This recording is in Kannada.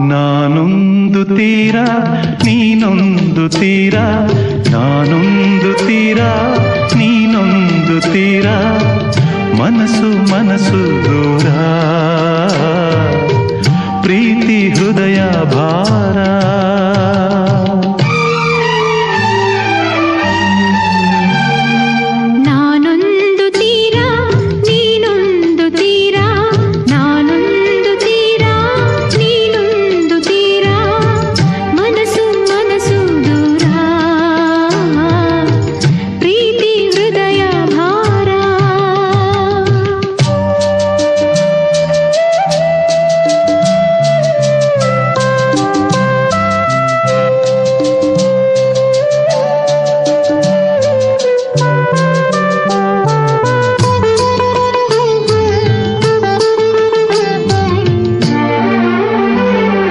ನಾನೊಂದು ತೀರ ನೀನೊಂದು ತೀರ ನಾನೊಂದು ತೀರ ನೀನೊಂದು ತೀರ ಮನಸ್ಸು ಮನಸ್ಸು ದೂರ. ಪ್ರೀತಿ ಹೃದಯ ಭಾರ.